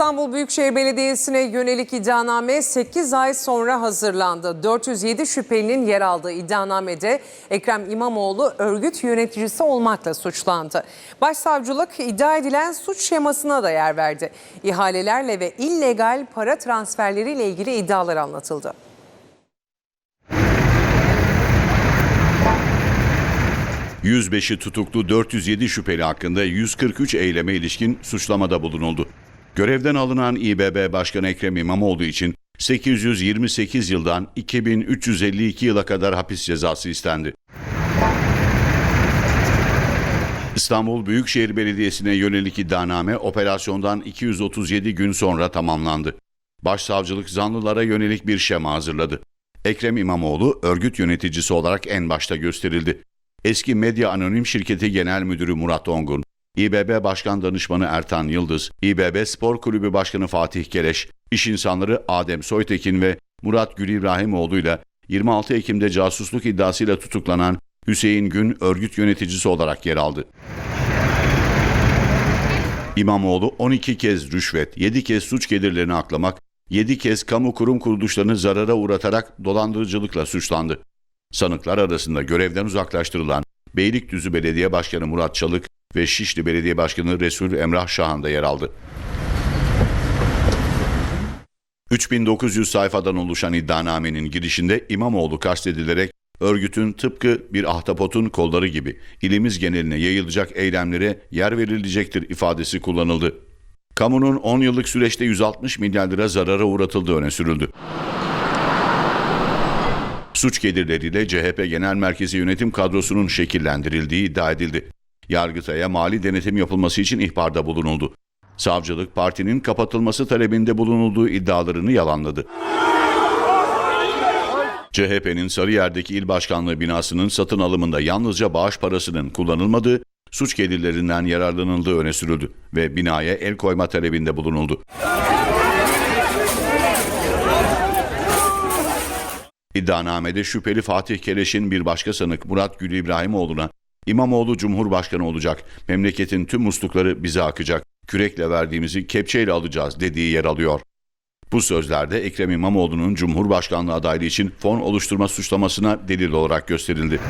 İstanbul Büyükşehir Belediyesi'ne yönelik iddianame 8 ay sonra hazırlandı. 407 şüphelinin yer aldığı iddianamede Ekrem İmamoğlu örgüt yöneticisi olmakla suçlandı. Başsavcılık iddia edilen suç şemasına da yer verdi. İhalelerle ve illegal para transferleriyle ilgili iddialar anlatıldı. ...105'i tutuklu 407 şüpheli hakkında 143 eyleme ilişkin suçlamada bulunuldu. Görevden alınan İBB Başkanı Ekrem İmamoğlu için 828 yıldan 2352 yıla kadar hapis cezası istendi. İstanbul Büyükşehir Belediyesi'ne yönelik iddianame operasyondan 237 gün sonra tamamlandı. Başsavcılık zanlılara yönelik bir şema hazırladı. Ekrem İmamoğlu örgüt yöneticisi olarak en başta gösterildi. Eski Medya Anonim Şirketi Genel Müdürü Murat Ongun, İBB Başkan Danışmanı Ertan Yıldız, İBB Spor Kulübü Başkanı Fatih Keleş, iş insanları Adem Soytekin ve Murat Gül İbrahimoğlu ile 26 Ekim'de casusluk iddiasıyla tutuklanan Hüseyin Gün örgüt yöneticisi olarak yer aldı. İmamoğlu 12 kez rüşvet, 7 kez suç gelirlerini aklamak, 7 kez kamu kurum kuruluşlarını zarara uğratarak dolandırıcılıkla suçlandı. Sanıklar arasında görevden uzaklaştırılan Beylikdüzü Belediye Başkanı Murat Çalık ve Şişli Belediye Başkanı Resul Emrah Şahan da yer aldı. 3900 sayfadan oluşan iddianamenin girişinde İmamoğlu kastedilerek örgütün tıpkı bir ahtapotun kolları gibi ilimiz geneline yayılacak eylemlere yer verilecektir ifadesi kullanıldı. Kamunun 10 yıllık süreçte 160 milyar lira zarara uğratıldığı öne sürüldü. Suç gelirleriyle CHP Genel Merkezi Yönetim Kadrosu'nun şekillendirildiği iddia edildi. Yargıtay'a mali denetim yapılması için ihbarda bulunuldu. Savcılık partinin kapatılması talebinde bulunulduğu iddialarını yalanladı. CHP'nin Sarıyer'deki il başkanlığı binasının satın alımında yalnızca bağış parasının kullanılmadığı, suç gelirlerinden yararlanıldığı öne sürüldü ve binaya el koyma talebinde bulunuldu. İddianamede şüpheli Fatih Keleş'in bir başka sanık Murat Gül İbrahimoğlu'na İmamoğlu Cumhurbaşkanı olacak, memleketin tüm muslukları bize akacak, kürekle verdiğimizi kepçeyle alacağız dediği yer alıyor. Bu sözlerde Ekrem İmamoğlu'nun Cumhurbaşkanlığı adaylığı için fon oluşturma suçlamasına delil olarak gösterildi.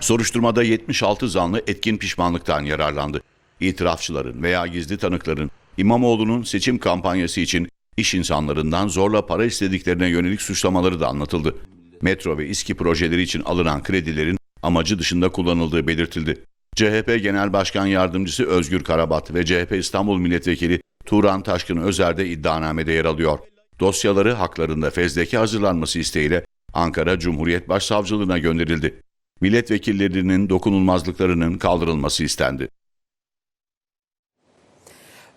Soruşturmada 76 zanlı etkin pişmanlıktan yararlandı. İtirafçıların veya gizli tanıkların İmamoğlu'nun seçim kampanyası için iş insanlarından zorla para istediklerine yönelik suçlamaları da anlatıldı. Metro ve İSKİ projeleri için alınan kredilerin amacı dışında kullanıldığı belirtildi. CHP Genel Başkan Yardımcısı Özgür Karabat ve CHP İstanbul Milletvekili Turan Taşkın Özer de iddianamede yer alıyor. Dosyaları haklarında fezleke hazırlanması isteğiyle Ankara Cumhuriyet Başsavcılığına gönderildi. Milletvekillerinin dokunulmazlıklarının kaldırılması istendi.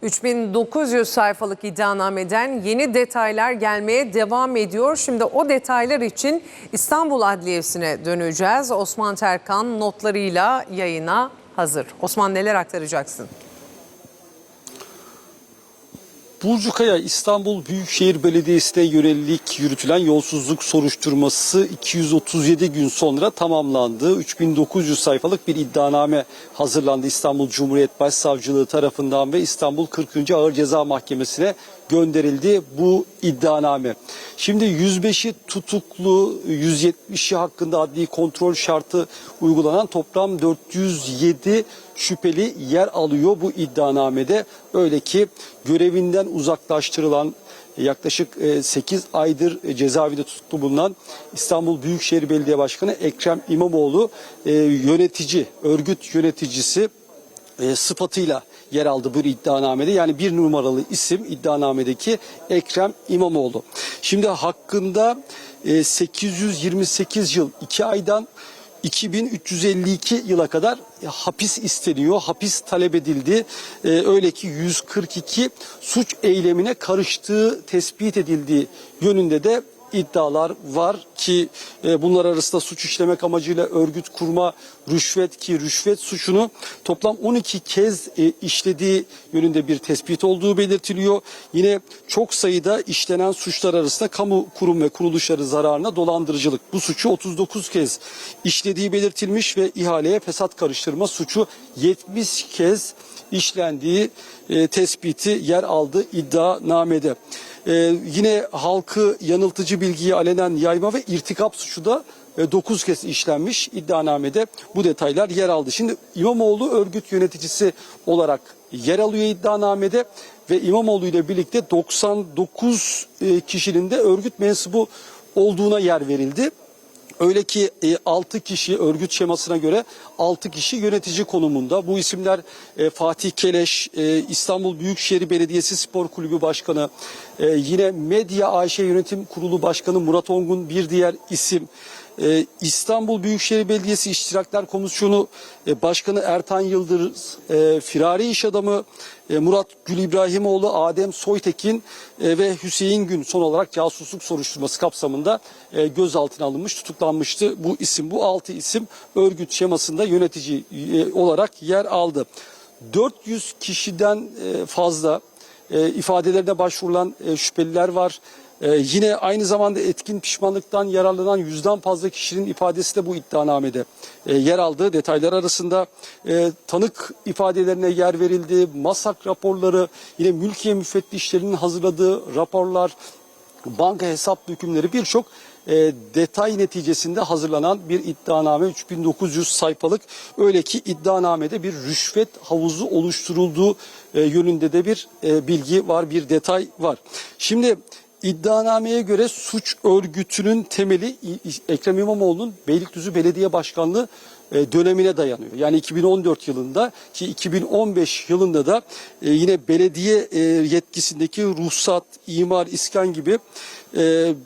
3900 sayfalık iddianameden yeni detaylar gelmeye devam ediyor. Şimdi o detaylar için İstanbul Adliyesi'ne döneceğiz. Osman Terkan notlarıyla yayına hazır. Osman neler aktaracaksın? Burcu Kaya İstanbul Büyükşehir Belediyesi'ne yönelik yürütülen yolsuzluk soruşturması 237 gün sonra tamamlandı. 3900 sayfalık bir iddianame hazırlandı İstanbul Cumhuriyet Başsavcılığı tarafından ve İstanbul 40. Ağır Ceza Mahkemesi'ne gönderildi bu iddianame. Şimdi 105'i tutuklu, 170'i hakkında adli kontrol şartı uygulanan toplam 407 şüpheli yer alıyor bu iddianamede. Öyle ki görevinden uzaklaştırılan yaklaşık 8 aydır cezaevinde tutuklu bulunan İstanbul Büyükşehir Belediye Başkanı Ekrem İmamoğlu e, yönetici, örgüt yöneticisi e, sıfatıyla yer aldı bu iddianamede. Yani bir numaralı isim iddianamedeki Ekrem İmamoğlu. Şimdi hakkında e, 828 yıl 2 aydan 2352 yıla kadar hapis isteniyor, hapis talep edildi. Ee, öyle ki 142 suç eylemine karıştığı tespit edildiği yönünde de iddialar var ki e, bunlar arasında suç işlemek amacıyla örgüt kurma, rüşvet ki rüşvet suçunu toplam 12 kez e, işlediği yönünde bir tespit olduğu belirtiliyor. Yine çok sayıda işlenen suçlar arasında kamu kurum ve kuruluşları zararına dolandırıcılık bu suçu 39 kez işlediği belirtilmiş ve ihaleye fesat karıştırma suçu 70 kez işlendiği e, tespiti yer aldı iddianamede. E, yine halkı yanıltıcı bilgiyi alenen yayma ve irtikap suçu da 9 kez işlenmiş iddianamede bu detaylar yer aldı. Şimdi İmamoğlu örgüt yöneticisi olarak yer alıyor iddianamede ve İmamoğlu ile birlikte 99 e, kişinin de örgüt mensubu olduğuna yer verildi. Öyle ki 6 kişi örgüt şemasına göre 6 kişi yönetici konumunda. Bu isimler e, Fatih Keleş, e, İstanbul Büyükşehir Belediyesi Spor Kulübü Başkanı, e, yine Medya AŞ Yönetim Kurulu Başkanı Murat Ongun bir diğer isim. E, İstanbul Büyükşehir Belediyesi İştirakler Komisyonu e, Başkanı Ertan Yıldırız, e, firari iş adamı e, Murat Gül İbrahimoğlu, Adem Soytekin e, ve Hüseyin Gün son olarak casusluk soruşturması kapsamında e, gözaltına alınmış, tutuklanmıştı. Bu isim, bu altı isim örgüt şemasında yönetici e, olarak yer aldı. 400 kişiden e, fazla e, ifadelerine başvurulan e, şüpheliler var. E, yine aynı zamanda etkin pişmanlıktan yararlanan yüzden fazla kişinin ifadesi de bu iddianamede e, yer aldığı detaylar arasında e, tanık ifadelerine yer verildi. Masak raporları, yine mülkiye müfettişlerinin hazırladığı raporlar, banka hesap hükümleri birçok e, detay neticesinde hazırlanan bir iddianame 3900 sayfalık öyle ki iddianamede bir rüşvet havuzu oluşturulduğu e, yönünde de bir e, bilgi var bir detay var. Şimdi iddianameye göre suç örgütünün temeli Ekrem İmamoğlu'nun Beylikdüzü Belediye Başkanlığı e, dönemine dayanıyor. Yani 2014 yılında ki 2015 yılında da e, yine belediye e, yetkisindeki ruhsat, imar, iskan gibi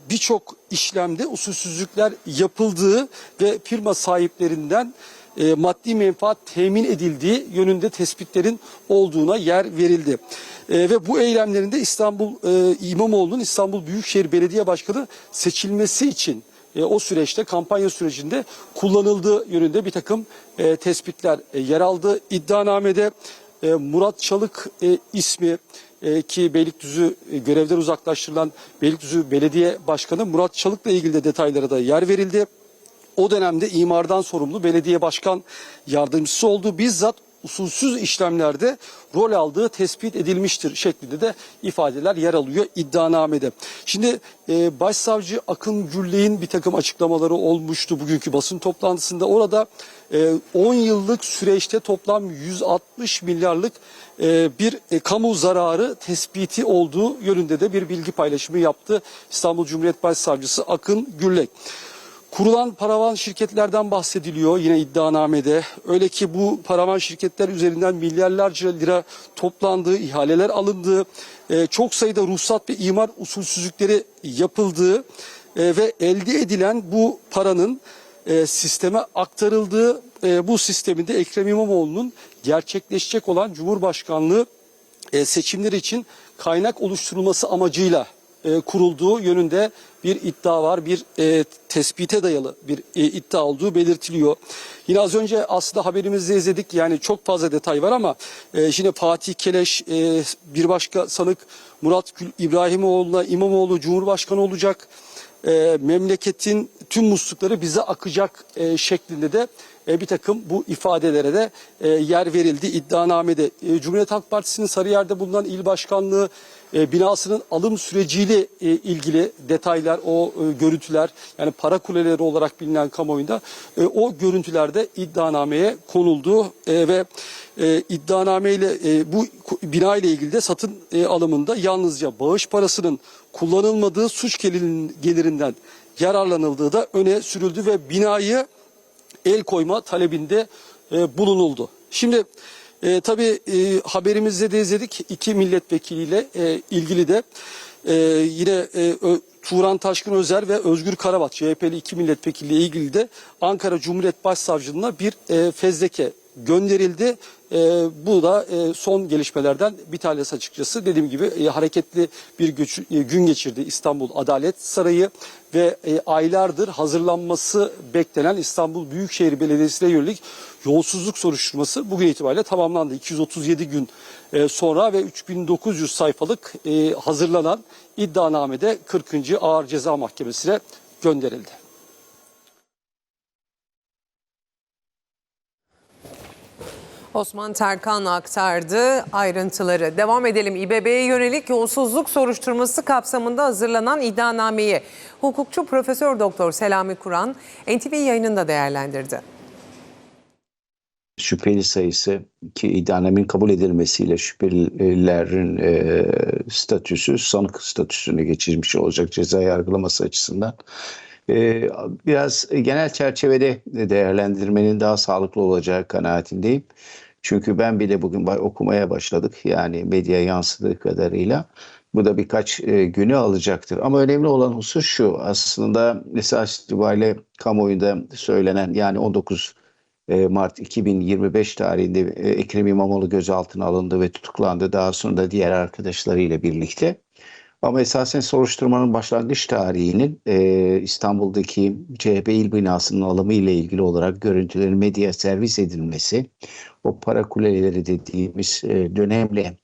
birçok işlemde usulsüzlükler yapıldığı ve firma sahiplerinden e, maddi menfaat temin edildiği yönünde tespitlerin olduğuna yer verildi. E, ve bu eylemlerinde İstanbul e, İmamoğlu'nun İstanbul Büyükşehir Belediye Başkanı seçilmesi için e, o süreçte kampanya sürecinde kullanıldığı yönünde bir takım e, tespitler e, yer aldı. İddianamede e, Murat Çalık e, ismi e, ki Beylikdüzü e, görevden uzaklaştırılan Beylikdüzü Belediye Başkanı Murat Çalık'la ilgili de detaylara da yer verildi. O dönemde imardan sorumlu belediye başkan yardımcısı oldu. Bizzat usulsüz işlemlerde rol aldığı tespit edilmiştir şeklinde de ifadeler yer alıyor iddianamede. Şimdi e, Başsavcı Akın Gülley'in bir takım açıklamaları olmuştu bugünkü basın toplantısında. Orada e, 10 yıllık süreçte toplam 160 milyarlık e, bir e, kamu zararı tespiti olduğu yönünde de bir bilgi paylaşımı yaptı İstanbul Cumhuriyet Başsavcısı Akın Güllek. Kurulan paravan şirketlerden bahsediliyor yine iddianamede. Öyle ki bu paravan şirketler üzerinden milyarlarca lira toplandığı, ihaleler alındığı, e, çok sayıda ruhsat ve imar usulsüzlükleri yapıldığı e, ve elde edilen bu paranın e, sisteme aktarıldığı, bu sisteminde Ekrem İmamoğlu'nun gerçekleşecek olan Cumhurbaşkanlığı seçimleri için kaynak oluşturulması amacıyla e, kurulduğu yönünde bir iddia var. Bir e, tespite dayalı bir e, iddia olduğu belirtiliyor. Yine az önce aslında haberimizde izledik. Yani çok fazla detay var ama e, şimdi Fatih Keleş e, bir başka sanık Murat Gül İbrahimoğlu'na İmamoğlu Cumhurbaşkanı olacak. E, memleketin tüm muslukları bize akacak e, şeklinde de e, bir takım bu ifadelere de e, yer verildi iddianamede. E, Cumhuriyet Halk Partisi'nin Sarıyer'de bulunan il başkanlığı binasının alım süreciyle ilgili detaylar, o görüntüler yani para kuleleri olarak bilinen kamuoyunda o görüntülerde iddianameye konuldu ve e, bu bina ile ilgili de satın alımında yalnızca bağış parasının kullanılmadığı suç gelirinden yararlanıldığı da öne sürüldü ve binayı el koyma talebinde e, bulunuldu. Şimdi e, tabii e, haberimizde de izledik iki milletvekiliyle e, ilgili de e, yine e, Ö- Turan Taşkın Özer ve Özgür Karabat CHP'li iki milletvekiliyle ilgili de Ankara Cumhuriyet Başsavcılığına bir e, fezleke gönderildi. E, bu da e, son gelişmelerden bir tanesi açıkçası. Dediğim gibi e, hareketli bir göç- e, gün geçirdi İstanbul Adalet Sarayı ve e, aylardır hazırlanması beklenen İstanbul Büyükşehir Belediyesi'ne yönelik yolsuzluk soruşturması bugün itibariyle tamamlandı. 237 gün e, sonra ve 3900 sayfalık e, hazırlanan iddianamede 40. Ağır Ceza Mahkemesi'ne gönderildi. Osman Terkan aktardı ayrıntıları. Devam edelim. İBB'ye yönelik yolsuzluk soruşturması kapsamında hazırlanan iddianameyi hukukçu Profesör Doktor Selami Kur'an NTV yayınında değerlendirdi. şüpheli sayısı ki iddianamenin kabul edilmesiyle şüphelilerin e, statüsü sanık statüsüne geçirmiş olacak ceza yargılaması açısından. E, biraz genel çerçevede değerlendirmenin daha sağlıklı olacağı kanaatindeyim. Çünkü ben bile bugün okumaya başladık yani medya yansıdığı kadarıyla. Bu da birkaç e, günü alacaktır. Ama önemli olan husus şu aslında esas itibariyle kamuoyunda söylenen yani 19 e, Mart 2025 tarihinde e, Ekrem İmamoğlu gözaltına alındı ve tutuklandı. Daha sonra da diğer arkadaşlarıyla birlikte. Ama esasen soruşturmanın başlangıç tarihinin e, İstanbul'daki CHP il binasının alımı ile ilgili olarak görüntülerin medyaya servis edilmesi, o para kuleleri dediğimiz e, dönemle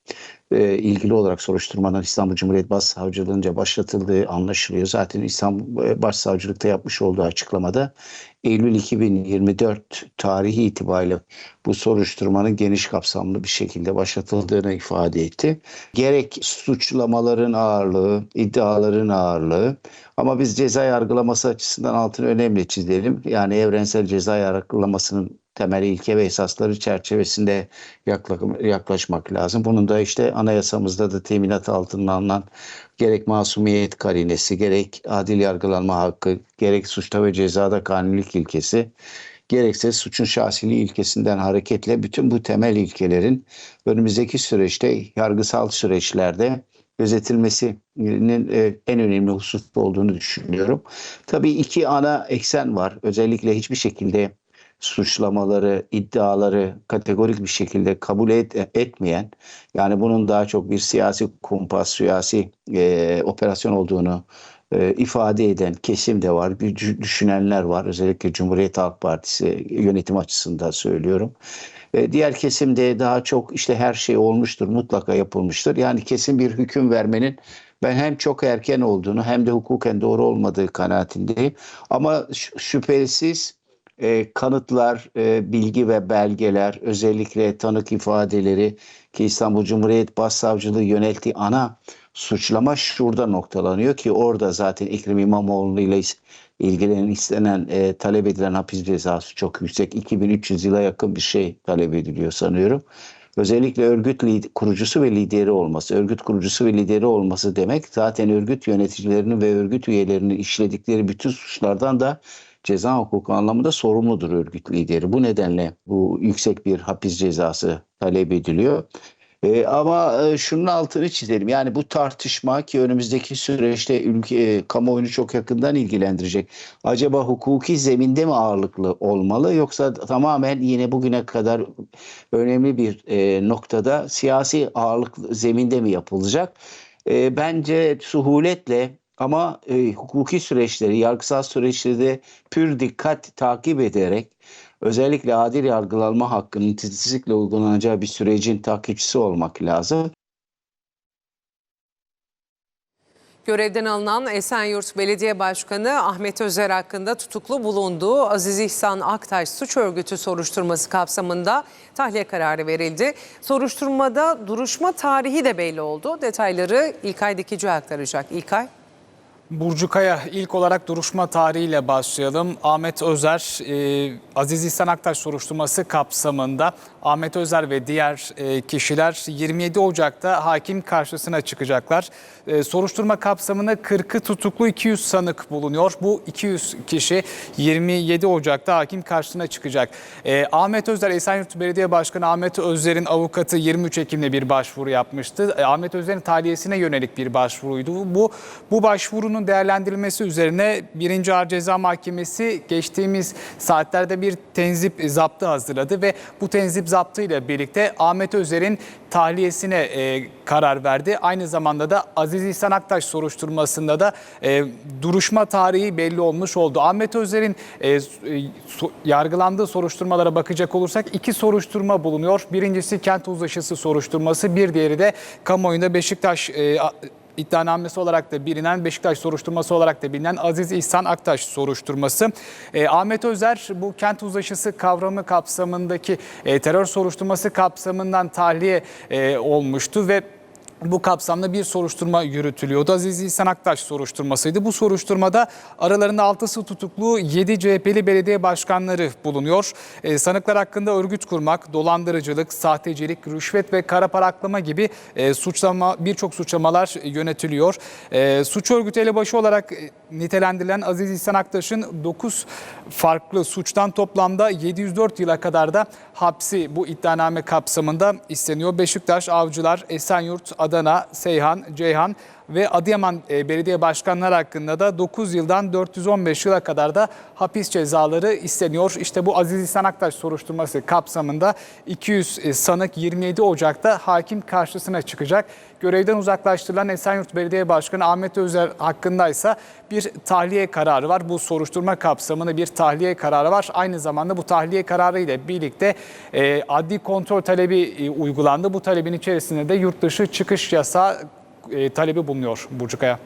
e, ilgili olarak soruşturmanın İstanbul Cumhuriyet Başsavcılığınca başlatıldığı anlaşılıyor. Zaten İstanbul e, Başsavcılıkta yapmış olduğu açıklamada Eylül 2024 tarihi itibariyle bu soruşturmanın geniş kapsamlı bir şekilde başlatıldığını ifade etti. Gerek suçlamaların ağırlığı, iddiaların ağırlığı ama biz ceza yargılaması açısından altını önemli çizelim. Yani evrensel ceza yargılamasının temel ilke ve esasları çerçevesinde yakla- yaklaşmak lazım. Bunun da işte anayasamızda da teminat altına alınan gerek masumiyet karinesi, gerek adil yargılanma hakkı, gerek suçta ve cezada kanunilik ilkesi, gerekse suçun şahsiliği ilkesinden hareketle bütün bu temel ilkelerin önümüzdeki süreçte yargısal süreçlerde gözetilmesinin e, en önemli husus olduğunu düşünüyorum. Tabii iki ana eksen var. Özellikle hiçbir şekilde suçlamaları, iddiaları kategorik bir şekilde kabul et- etmeyen, yani bunun daha çok bir siyasi kumpas, siyasi e, operasyon olduğunu e, ifade eden kesim de var, bir dü- düşünenler var. Özellikle Cumhuriyet Halk Partisi yönetim açısından söylüyorum. E, diğer kesimde daha çok işte her şey olmuştur, mutlaka yapılmıştır. Yani kesin bir hüküm vermenin ben hem çok erken olduğunu hem de hukuken doğru olmadığı kanaatindeyim. Ama şüphesiz e, kanıtlar, e, bilgi ve belgeler, özellikle tanık ifadeleri ki İstanbul Cumhuriyet Başsavcılığı yönelttiği ana suçlama şurada noktalanıyor ki orada zaten Ekrem İmamoğlu ile ilgilenen istenen e, talep edilen hapis cezası çok yüksek. 2300 yıla yakın bir şey talep ediliyor sanıyorum. Özellikle örgüt lid- kurucusu ve lideri olması. Örgüt kurucusu ve lideri olması demek zaten örgüt yöneticilerinin ve örgüt üyelerinin işledikleri bütün suçlardan da ceza hukuku anlamında sorumludur örgüt lideri. Bu nedenle bu yüksek bir hapis cezası talep ediliyor. E, ama e, şunun altını çizelim. Yani bu tartışma ki önümüzdeki süreçte ülke e, kamuoyunu çok yakından ilgilendirecek. Acaba hukuki zeminde mi ağırlıklı olmalı yoksa tamamen yine bugüne kadar önemli bir e, noktada siyasi ağırlık zeminde mi yapılacak? E, bence suhuletle ama e, hukuki süreçleri, yargısal süreçleri de pür dikkat takip ederek özellikle adil yargılanma hakkının titizlikle uygulanacağı bir sürecin takipçisi olmak lazım. Görevden alınan Esenyurt Belediye Başkanı Ahmet Özer hakkında tutuklu bulunduğu Aziz İhsan Aktaş suç örgütü soruşturması kapsamında tahliye kararı verildi. Soruşturmada duruşma tarihi de belli oldu. Detayları İlkay Dikici aktaracak. İlkay. Burcu Kaya ilk olarak duruşma tarihiyle başlayalım. Ahmet Özer, e, Aziz İhsan Aktaş soruşturması kapsamında Ahmet Özer ve diğer e, kişiler 27 Ocak'ta hakim karşısına çıkacaklar. E, soruşturma kapsamında 40'ı tutuklu 200 sanık bulunuyor. Bu 200 kişi 27 Ocak'ta hakim karşısına çıkacak. E, Ahmet Özer, Esenyurt Belediye Başkanı Ahmet Özer'in avukatı 23 Ekim'de bir başvuru yapmıştı. E, Ahmet Özer'in tahliyesine yönelik bir başvuruydu. Bu bu başvurunun değerlendirilmesi üzerine 1. Ağır Ceza Mahkemesi geçtiğimiz saatlerde bir tenzip zaptı hazırladı ve bu tenzip zaptı ile birlikte Ahmet Özer'in tahliyesine e, karar verdi. Aynı zamanda da Aziz İhsan Aktaş soruşturmasında da e, duruşma tarihi belli olmuş oldu. Ahmet Özer'in e, so- yargılandığı soruşturmalara bakacak olursak iki soruşturma bulunuyor. Birincisi kent uzlaşısı soruşturması, bir diğeri de kamuoyunda Beşiktaş e, iddianamesi olarak da bilinen Beşiktaş soruşturması olarak da bilinen Aziz İhsan Aktaş soruşturması. E, Ahmet Özer bu kent uzlaşısı kavramı kapsamındaki e, terör soruşturması kapsamından tahliye e, olmuştu ve bu kapsamda bir soruşturma yürütülüyordu. Aziz İhsan Aktaş soruşturmasıydı. Bu soruşturmada aralarında altısı tutuklu 7 CHP'li belediye başkanları bulunuyor. Ee, sanıklar hakkında örgüt kurmak, dolandırıcılık, sahtecilik, rüşvet ve kara para aklama gibi e, suçlama birçok suçlamalar yönetiliyor. E, suç örgütü elebaşı olarak e, nitelendirilen Aziz İhsan Aktaş'ın 9 farklı suçtan toplamda 704 yıla kadar da hapsi bu iddianame kapsamında isteniyor. Beşiktaş, Avcılar, Esenyurt, Adana, Seyhan, Ceyhan ve Adıyaman e, belediye başkanları hakkında da 9 yıldan 415 yıla kadar da hapis cezaları isteniyor. İşte bu Aziz İhsan Aktaş soruşturması kapsamında 200 e, sanık 27 Ocak'ta hakim karşısına çıkacak. Görevden uzaklaştırılan Esenyurt Belediye Başkanı Ahmet Özer hakkındaysa bir tahliye kararı var. Bu soruşturma kapsamında bir tahliye kararı var. Aynı zamanda bu tahliye kararı ile birlikte e, adli kontrol talebi e, uygulandı. Bu talebin içerisinde de yurt dışı çıkış yasağı e, talebi bulunuyor Burcu Kaya.